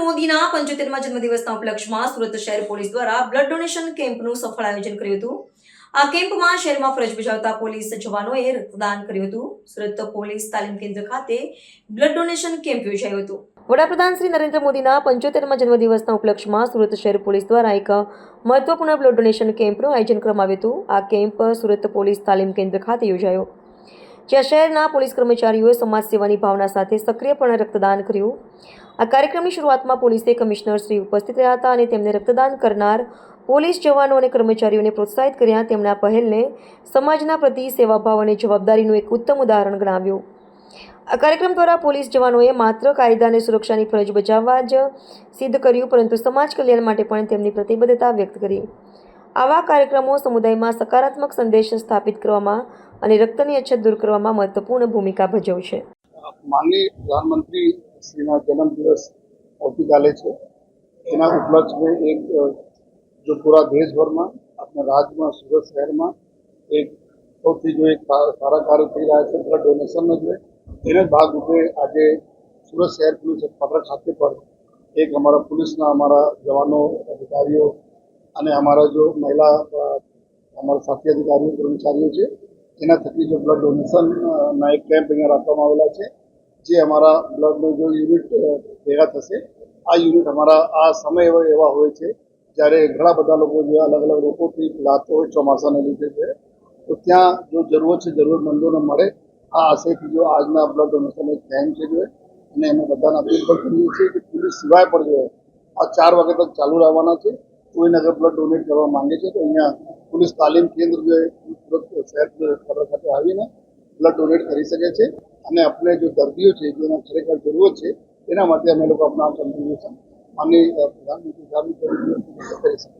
મોદીના પંચોતેરમા જન્મદિવસના ઉપલક્ષમાં સુરત શહેર પોલીસ દ્વારા બ્લડ ડોનેશન કેમ્પનું સફળ આયોજન કર્યું હતું. આ કેમ્પમાં શહેરમાં ફરજ બજાવતા પોલીસ જવાનોએ રક્તદાન કર્યું હતું. સુરત પોલીસ તાલીમ કેન્દ્ર ખાતે બ્લડ ડોનેશન કેમ્પ યોજાયો હતો. વડાપ્રધાન શ્રી નરેન્દ્ર મોદીના પંચોતેરમાં જન્મદિવસના ઉપલક્ષમાં સુરત શહેર પોલીસ દ્વારા એક મહત્વપૂર્ણ બ્લડ ડોનેશન કેમ્પનું આયોજન કરવામાં આવ્યું હતું. આ કેમ્પ સુરત પોલીસ તાલીમ કેન્દ્ર ખાતે યોજાયો. જ્યાં શહેરના પોલીસ કર્મચારીઓએ સમાજ સેવાની ભાવના સાથે સક્રિયપણે રક્તદાન કર્યું. આ કાર્યક્રમની શરૂઆતમાં પોલીસે કમિશનર શ્રી ઉપસ્થિત રહ્યા હતા અને તેમને રક્તદાન કરનાર પોલીસ જવાનો અને કર્મચારીઓને પ્રોત્સાહિત કર્યા. તેમના પહેલને સમાજના પ્રતિ સેવાભાવ અને જવાબદારીનું એક ઉત્તમ ઉદાહરણ ગણાવ્યું. આ કાર્યક્રમ દ્વારા પોલીસ જવાનોએ માત્ર કાયદા અને સુરક્ષાની ફરજ બજાવવા જ સિદ્ધ કર્યું, પરંતુ સમાજ કલ્યાણ માટે પણ તેમની પ્રતિબદ્ધતા વ્યક્ત કરી. આવા કાર્યક્રમો સમુદાયમાં સકારાત્મક સંદેશ સ્થાપિત કરવામાં અને રક્તની અછત દૂર કરવામાં મહત્વપૂર્ણ ભૂમિકા ભજવશે. માનનીય પ્રધાનમંત્રી શ્રીના જન્મદિવસ આવતીકાલે છે. એના ઉપલક્ષમાં એક જો પૂરા દેશભરમાં, આપણા રાજ્યમાં સુરત શહેરમાં એક સૌથી જો એક સારા કાર્ય થઈ રહ્યા છે બ્લડ ડોનેશનનો જોઈએ એને જ ભાગરૂપે આજે સુરત શહેર પોલીસ હેડક્વાર્ટર ખાતે પર એક અમારા પોલીસના અમારા જવાનો અધિકારીઓ અને અમારા જો મહિલા અમારા સાથી અધિકારીઓ, કર્મચારીઓ છે, એના થકી જો બ્લડ ડોનેશનના એક કેમ્પ અહીંયા રાખવામાં આવેલા છે, જે અમારા બ્લડનું જો યુનિટ ભેગા થશે, આ યુનિટ અમારા, આ સમય એવા હોય છે, જ્યારે ઘણા બધા લોકો જે અલગ અલગ રોગોથી પીડાતો હોય, ચોમાસાને લીધે છે, તો ત્યાં જો જરૂરત છે, જરૂરતમંદોને મળે, આ આશયથી જો આજના બ્લડ ડોનેશન એક કેમ્પ છે જોઈએ અને અમે બધાને અપીલ પણ કરીએ છીએ કે પોલીસ સિવાય પણ જો આ ચાર વાગે તક ચાલુ રહેવાના છે કોઈને અગર બ્લડ ડોનેટ કરવા માંગે છે, તો અહીંયા પોલીસ તાલીમ કેન્દ્ર જે સુરત શહેર ખાતે આવીને બ્લડ ડોનેટ કરી શકે છે. અને આપણે જો દર્દીઓ છે, જેને ખરેખર જરૂરત છે, એના માટે અમે લોકો આપણા કન્ટ્રીબ્યુશન માનની પ્રધાનમંત્રી કરી શકીએ.